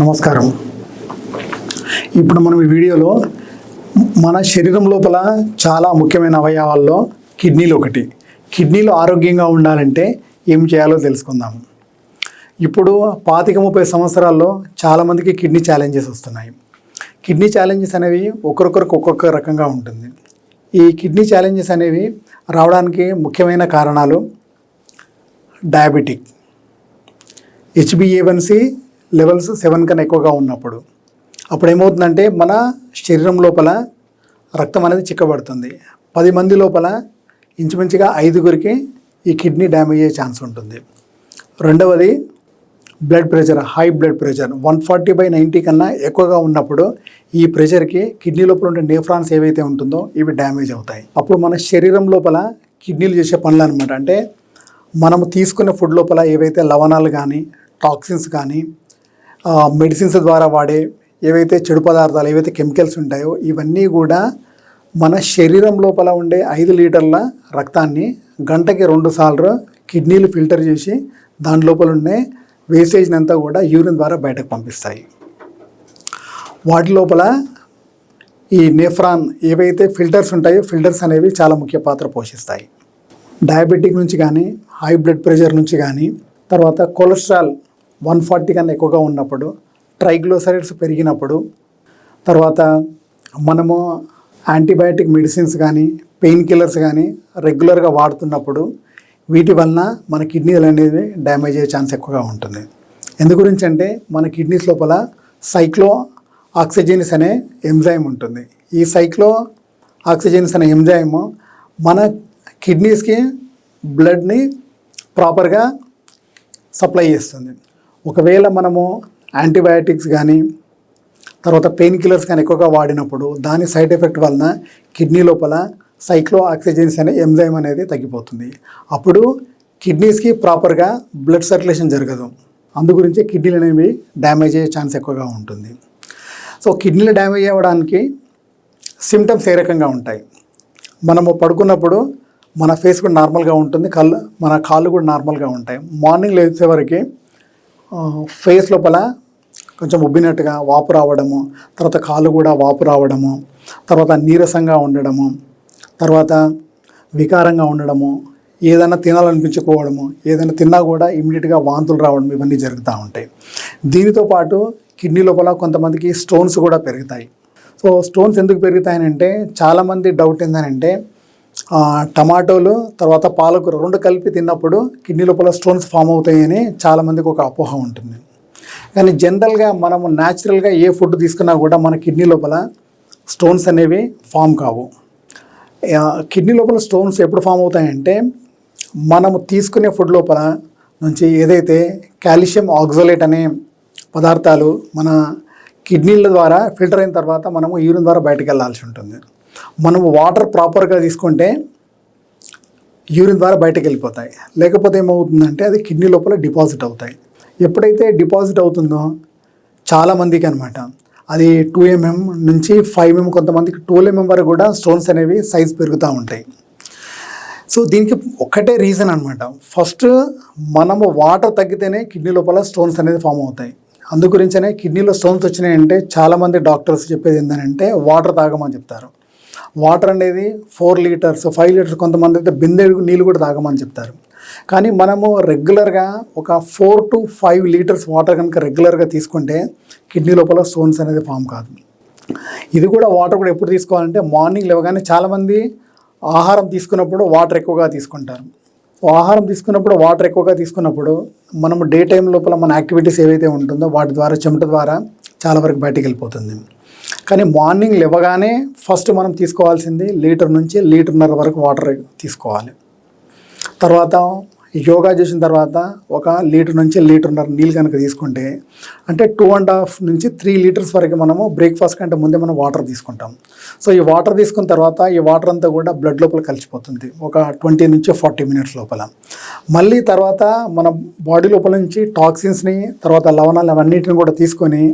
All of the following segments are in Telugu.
నమస్కారం. ఇప్పుడు మనం ఈ వీడియోలో మన శరీరం లోపల చాలా ముఖ్యమైన అవయవాల్లో కిడ్నీలు ఒకటి. కిడ్నీలు ఆరోగ్యంగా ఉండాలంటే ఏం చేయాలో తెలుసుకుందాం. ఇప్పుడు పాతిక ముప్పై సంవత్సరాల్లో చాలామందికి కిడ్నీ ఛాలెంజెస్ వస్తున్నాయి. కిడ్నీ ఛాలెంజెస్ అనేవి ఒకరికొరకు ఒక్కొక్క రకంగా ఉంటుంది. ఈ కిడ్నీ ఛాలెంజెస్ అనేవి రావడానికి ముఖ్యమైన కారణాలు డయాబెటిక్ హెచ్బిఏవన్సి లెవెల్స్ సెవెన్ కన్నా ఎక్కువగా ఉన్నప్పుడు. అప్పుడు ఏమవుతుందంటే మన శరీరం లోపల రక్తం అనేది చిక్కబడుతుంది. పది మంది లోపల ఇంచుమించుగా ఐదుగురికి ఈ కిడ్నీ డ్యామేజ్ అయ్యే ఛాన్స్ ఉంటుంది. రెండవది blood pressure high blood pressure one forty by ninety కన్నా ఎక్కువగా ఉన్నప్పుడు ఈ ప్రెషర్కి కిడ్నీ లోపల ఉండే నేఫ్రాన్స్ ఏవైతే ఉంటుందో ఇవి డ్యామేజ్ అవుతాయి. అప్పుడు మన శరీరం లోపల కిడ్నీలు చేసే పనులు అనమాట అంటే మనము తీసుకునే ఫుడ్ లోపల ఏవైతే లవణాలు కానీ టాక్సిన్స్ కానీ మెడిసిన్స్ ద్వారా వాడే ఏవైతే చెడు పదార్థాలు ఏవైతే కెమికల్స్ ఉంటాయో ఇవన్నీ కూడా మన శరీరం లోపల ఉండే ఐదు లీటర్ల రక్తాన్ని గంటకి రెండు సార్లు కిడ్నీలు ఫిల్టర్ చేసి దాని లోపల ఉండే వేస్టేజ్ని అంతా కూడా యూరిన్ ద్వారా బయటకు పంపిస్తాయి. వాటి లోపల ఈ నెఫ్రాన్ ఏవైతే ఫిల్టర్స్ ఉంటాయో ఫిల్టర్స్ అనేవి చాలా ముఖ్య పాత్ర పోషిస్తాయి. డయాబెటిక్ నుంచి కానీ హై బ్లడ్ ప్రెషర్ నుంచి కానీ తర్వాత కొలెస్ట్రాల్ వన్ ఫార్టీ కన్నా ఎక్కువగా ఉన్నప్పుడు ట్రైగ్లోసరైడ్స్ పెరిగినప్పుడు తర్వాత మనము యాంటీబయాటిక్ మెడిసిన్స్ కానీ పెయిన్ కిల్లర్స్ కానీ రెగ్యులర్గా వాడుతున్నప్పుడు వీటి వలన మన కిడ్నీలు అనేవి డ్యామేజ్ అయ్యే ఛాన్స్ ఎక్కువగా ఉంటుంది. ఎందు గురించి అంటే మన కిడ్నీస్ లోపల సైక్లో ఆక్సిజన్స్ అనే ఎంజైమ్ ఉంటుంది. ఈ సైక్లో ఆక్సిజన్స్ అనే ఎంజైమ్ మన కిడ్నీస్కి బ్లడ్ని ప్రాపర్గా సప్లై చేస్తుంది. ఒకవేళ మనము యాంటీబయాటిక్స్ కానీ తర్వాత పెయిన్ కిల్లర్స్ కానీ ఎక్కువగా వాడినప్పుడు దాని సైడ్ ఎఫెక్ట్ వలన కిడ్నీ లోపల సైక్లో ఆక్సిజన్స్ అనే ఎంజైమ్ అనేది తగ్గిపోతుంది. అప్పుడు కిడ్నీస్కి ప్రాపర్గా బ్లడ్ సర్క్యులేషన్ జరగదు. అందు గురించి కిడ్నీలు అనేవి డ్యామేజ్ అయ్యే ఛాన్స్ ఎక్కువగా ఉంటుంది. సో కిడ్నీలు డ్యామేజ్ అవ్వడానికి సిమ్టమ్స్ ఏ రకంగా ఉంటాయి? మనము పడుకున్నప్పుడు మన ఫేస్ కూడా నార్మల్గా ఉంటుంది కళ్ళు మన కాళ్ళు కూడా నార్మల్గా ఉంటాయి. మార్నింగ్ లేచేవరకు ఫేస్ లోపల కొంచెం ఉబ్బినట్టుగా వాపు రావడము తర్వాత కాళ్ళు కూడా వాపు రావడము తర్వాత నీరసంగా ఉండడము తర్వాత వికారంగా ఉండడము ఏదైనా తినాలనిపించుకోవడము ఏదైనా తిన్నా కూడా ఇమీడియట్గా వాంతులు రావడం ఇవన్నీ జరుగుతూ ఉంటాయి. దీనితో పాటు కిడ్నీ లోపల కొంతమందికి స్టోన్స్ కూడా పెరుగుతాయి. సో స్టోన్స్ ఎందుకు పెరుగుతాయనంటే చాలామంది డౌట్ ఏంటంటే టమాటోలు తర్వాత పాలకూర రెండు కలిపి తిన్నప్పుడు కిడ్నీ లోపల స్టోన్స్ ఫామ్ అవుతాయని చాలామందికి ఒక అపోహ ఉంటుంది. కానీ జనరల్గా మనము న్యాచురల్గా ఏ ఫుడ్ తీసుకున్నా కూడా మన కిడ్నీ లోపల స్టోన్స్ అనేవి ఫామ్ కావు. కిడ్నీ లోపల స్టోన్స్ ఎప్పుడు ఫామ్ అవుతాయంటే మనము తీసుకునే ఫుడ్ లోపల నుంచి ఏదైతే కాల్షియం ఆక్సలేట్ అనే పదార్థాలు మన కిడ్నీల ద్వారా ఫిల్టర్ అయిన తర్వాత మనము యూరిన్ ద్వారా బయటకు వెళ్ళాల్సి ఉంటుంది. మనం వాటర్ ప్రాపర్గా తీసుకుంటే యూరిన్ ద్వారా బయటకు వెళ్ళిపోతాయి. లేకపోతే ఏమవుతుందంటే అది కిడ్నీ లోపల డిపాజిట్ అవుతాయి. ఎప్పుడైతే డిపాజిట్ అవుతుందో చాలామందికి అనమాట అది టూ ఎంఎం నుంచి ఫైవ్ ఎంఎం కొంతమందికి ట్వెల్వ్ ఎంఎం వరకు కూడా స్టోన్స్ అనేవి సైజ్ పెరుగుతూ ఉంటాయి. సో దీనికి ఒక్కటే రీజన్ అనమాట ఫస్ట్ మనము వాటర్ తగ్గితేనే కిడ్నీ లోపల స్టోన్స్ అనేది ఫామ్ అవుతాయి. అందు గురించనే కిడ్నీలో స్టోన్స్ వచ్చినాయంటే చాలామంది డాక్టర్స్ చెప్పేది ఏంటంటే వాటర్ తాగమని చెప్తారు. వాటర్ అనేది ఫోర్ లీటర్స్ ఫైవ్ లీటర్స్ కొంతమంది అయితే బిందె నీళ్ళు కూడా తాగమని చెప్తారు. కానీ మనము రెగ్యులర్గా ఒక four to five litres water కనుక రెగ్యులర్గా తీసుకుంటే కిడ్నీ లోపల స్టోన్స్ అనేది ఫామ్ కాదు. ఇది కూడా వాటర్ కూడా ఎప్పుడు తీసుకోవాలంటే మార్నింగ్ లేవగానే చాలామంది ఆహారం తీసుకున్నప్పుడు వాటర్ ఎక్కువగా తీసుకుంటారు. ఆహారం తీసుకున్నప్పుడు వాటర్ ఎక్కువగా తీసుకున్నప్పుడు మనము డే టైం లోపల మన యాక్టివిటీస్ ఏవైతే ఉంటుందో వాటి ద్వారా చెమట ద్వారా చాలా వరకు బయటికి వెళ్ళిపోతుంది. కానీ మార్నింగ్ లేవగానే ఫస్ట్ మనం తీసుకోవాల్సింది లీటర్ నుంచి లీటర్న్నర వరకు వాటర్ తీసుకోవాలి. తర్వాత యోగా చేసిన తర్వాత ఒక లీటర్ నుంచి లీటర్న్నర నీళ్ళు కనుక తీసుకుంటే అంటే టూ అండ్ హాఫ్ నుంచి త్రీ లీటర్స్ వరకు మనము బ్రేక్ఫాస్ట్ కంటే ముందే మనం వాటర్ తీసుకుంటాం. సో ఈ వాటర్ తీసుకున్న తర్వాత ఈ వాటర్ అంతా కూడా బ్లడ్ లోపల కలిసిపోతుంది. ఒక ట్వంటీ నుంచి ఫార్టీ మినిట్స్ లోపల. మళ్ళీ తర్వాత మన బాడీ లోపల నుంచి టాక్సిన్స్ని తర్వాత లవణాలు అవన్నిటిని కూడా తీసుకొని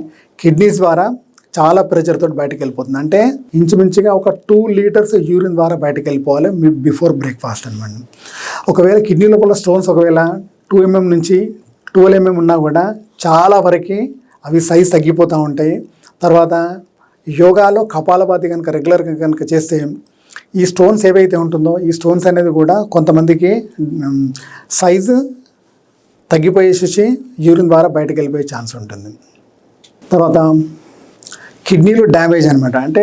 కిడ్నీస్ ద్వారా చాలా ప్రెషర్తో బయటకు వెళ్ళిపోతుంది. అంటే ఇంచుమించుగా ఒక టూ లీటర్స్ యూరిన్ ద్వారా బయటకు వెళ్ళిపోవాలి మీ బిఫోర్ బ్రేక్ఫాస్ట్ అనమాట ఒకవేళ కిడ్నీ లోపల స్టోన్స్ ఒకవేళ టూ ఎంఎం నుంచి ట్వెల్వ్ ఎంఎం ఉన్నా కూడా చాలా వరకు అవి సైజ్ తగ్గిపోతూ ఉంటాయి. తర్వాత యోగాలో కపాలపాతి కనుక రెగ్యులర్గా కనుక చేస్తే ఈ స్టోన్స్ ఏవైతే ఉంటుందో ఈ స్టోన్స్ అనేది కూడా కొంతమందికి సైజు తగ్గిపోయేసి యూరిన్ ద్వారా బయటకు వెళ్ళిపోయే ఛాన్స్ ఉంటుంది. తర్వాత కిడ్నీలో డ్యామేజ్ అనమాట అంటే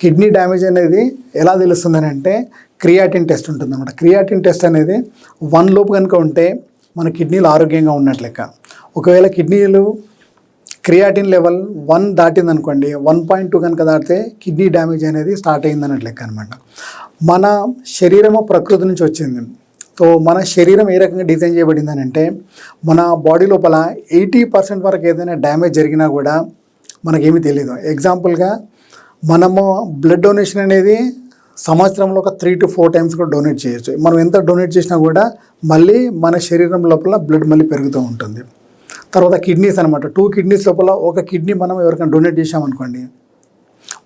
కిడ్నీ డ్యామేజ్ అనేది ఎలా తెలుస్తుందని అంటే క్రియాటిన్ టెస్ట్ ఉంటుంది అనమాట క్రియాటిన్ టెస్ట్ అనేది వన్ లోపు కనుక ఉంటే మన కిడ్నీలు ఆరోగ్యంగా ఉన్నట్లు లెక్క. ఒకవేళ కిడ్నీలు క్రియాటిన్ లెవెల్ వన్ దాటింది అనుకోండి వన్ పాయింట్ టూ కనుక దాటితే కిడ్నీ డ్యామేజ్ అనేది స్టార్ట్ అయింది అన్నట్లు లెక్క అనమాట మన శరీరము ప్రకృతి నుంచి వచ్చింది. సో మన శరీరం ఏ రకంగా డిజైన్ చేయబడిందని అంటే మన బాడీ లోపల ఎయిటీ పర్సెంట్ వరకు ఏదైనా డ్యామేజ్ జరిగినా కూడా మనకేమీ తెలియదు ఎగ్జాంపుల్గా మనము బ్లడ్ డొనేషన్ అనేది సంవత్సరంలో ఒక త్రీ టు ఫోర్ టైమ్స్ కూడా డొనేట్ చేయొచ్చు. మనం ఎంత డొనేట్ చేసినా కూడా మళ్ళీ మన శరీరం లోపల బ్లడ్ మళ్ళీ పెరుగుతూ ఉంటుంది. తర్వాత కిడ్నీస్ అనమాట టూ కిడ్నీస్ లోపల ఒక కిడ్నీ మనం ఎవరికైనా డొనేట్ చేసామనుకోండి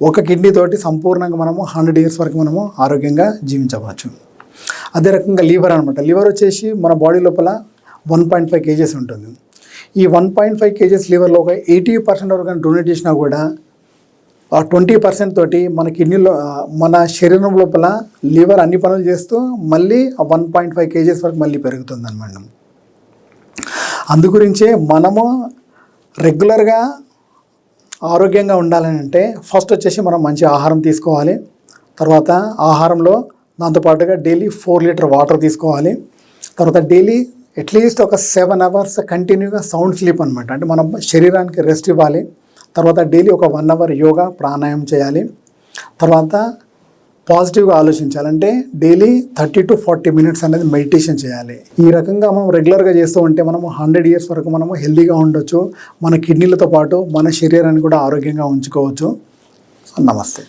ఒక కిడ్నీ తోటి సంపూర్ణంగా మనము హండ్రెడ్ ఇయర్స్ వరకు మనము ఆరోగ్యంగా జీవించవచ్చు. అదే రకంగా లివర్ అనమాట లివర్ వచ్చేసి మన బాడీ లోపల వన్ పాయింట్ ఫైవ్ కేజెస్ ఉంటుంది. ఈ వన్ పాయింట్ ఫైవ్ కేజెస్ లివర్లో ఒక ఎయిటీ పర్సెంట్ వరకు డొనేట్ చేసినా కూడా ఆ ట్వంటీ పర్సెంట్ తోటి మన కిడ్నీలో మన శరీరం లోపల లివర్ అన్ని పనులు చేస్తూ మళ్ళీ ఆ వన్ పాయింట్ ఫైవ్ కేజెస్ వరకు మళ్ళీ పెరుగుతుంది అనమాట అందుగురించే మనము రెగ్యులర్గా ఆరోగ్యంగా ఉండాలని అంటే ఫస్ట్ వచ్చేసి మనం మంచి ఆహారం తీసుకోవాలి. తర్వాత ఆహారంలో దాంతోపాటుగా డైలీ ఫోర్ లీటర్ వాటర్ తీసుకోవాలి. తర్వాత డైలీ అట్లీస్ట్ ఒక సెవెన్ అవర్స్ కంటిన్యూగా సౌండ్ స్లీప్ అనమాట అంటే మనం శరీరానికి రెస్ట్ ఇవ్వాలి. తర్వాత డైలీ ఒక వన్ అవర్ యోగా ప్రాణాయామం చేయాలి. తర్వాత పాజిటివ్గా ఆలోచించాలంటే daily thirty to forty minutes అనేది మెడిటేషన్ చేయాలి. ఈ రకంగా మనం రెగ్యులర్గా చేస్తూ ఉంటే మనము హండ్రెడ్ ఇయర్స్ వరకు మనము హెల్దీగా ఉండొచ్చు. మన కిడ్నీలతో పాటు మన శరీరాన్ని కూడా ఆరోగ్యంగా ఉంచుకోవచ్చు. నమస్తే.